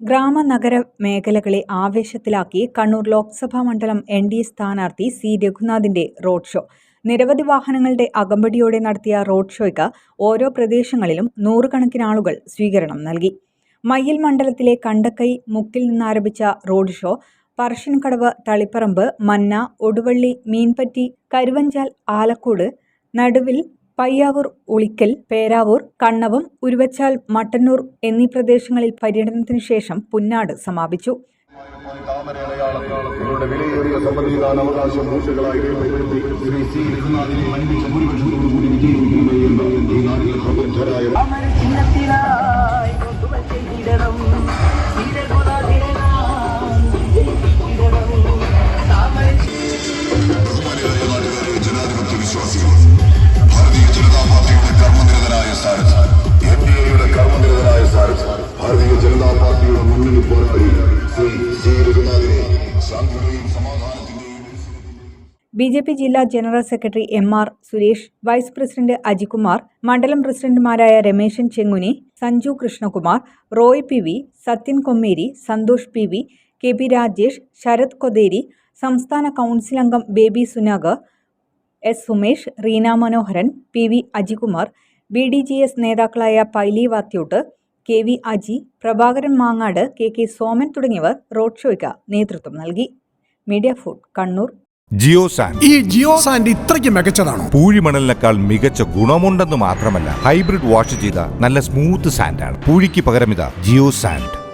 ഗ്രാമ നഗര മേഖലകളെ ആവേശത്തിലാക്കി കണ്ണൂർ ലോക്സഭാ മണ്ഡലം എൻ ഡി എ സ്ഥാനാർത്ഥി സി രഘുനാഥിന്റെ റോഡ് ഷോ. നിരവധി വാഹനങ്ങളുടെ അകമ്പടിയോടെ നടത്തിയ റോഡ് ഷോയ്ക്ക് ഓരോ പ്രദേശങ്ങളിലും നൂറുകണക്കിന് ആളുകൾ സ്വീകരണം നൽകി. മയ്യിൽ മണ്ഡലത്തിലെ കണ്ടക്കൈ മുക്കിൽ നിന്നാരംഭിച്ച റോഡ് ഷോ പറശ്ശിൻകടവ് തളിപ്പറമ്പ് മന്ന ഒടുവള്ളി മീൻപറ്റി കരുവഞ്ചാൽ ആലക്കോട് നടുവിൽ പയ്യാവൂർ ഉളിക്കൽ പേരാവൂർ കണ്ണവം ഉരുവച്ചാൽ മട്ടന്നൂർ എന്നീ പ്രദേശങ്ങളിൽ പര്യടനത്തിനു ശേഷം പുന്നാട് സമാപിച്ചു. ജനാധിപത്യ വിശ്വാസികൾ കർമ്മനിരതനായ സാരഥി. എൻ ഡി എയുടെ കർമ്മനിരതനായ സാരഥി. ഭാരതീയ ജനതാ പാർട്ടിയുടെ മുന്നിൽ പോരാടി ശ്രീ സി രഘുനാഥിനെ ശാന്തിയുടെയും സമാധാനത്തിന്റെയും ബി ജെ പി ജില്ലാ general secretary M R Suresh vice president Ajikumar മണ്ഡലം പ്രസിഡന്റുമാരായ Rameshan Chenguni Sanju Krishnakumar Roy P V Sathyan Kommeri Santhosh P V K P Rajesh Sarath Kotheri സംസ്ഥാന കൗൺസിൽ അംഗം Baby Sunag S Sumesh Reena Manoharan P V Ajikumar B D J S നേതാക്കളായ Paily Vathyoot K V Aji Prabhakaran Mangad K K Soman തുടങ്ങിയവർ road ഷോയ്ക്ക് നേതൃത്വം നൽകി. Media food Kannur. Geo sand. ഈ geo sand ഇത്രയ്ക്ക് മികച്ചതാണ്? പൂഴിമണലിനേക്കാൾ മികച്ച ഗുണമുണ്ടെന്ന് മാത്രമല്ല ഹൈബ്രിഡ് വാഷ് ചെയ്ത നല്ല സ്മൂത്ത് സാൻഡാണ്. പൂഴിക്ക് പകരം ഇതാ ജിയോ സാൻഡ്.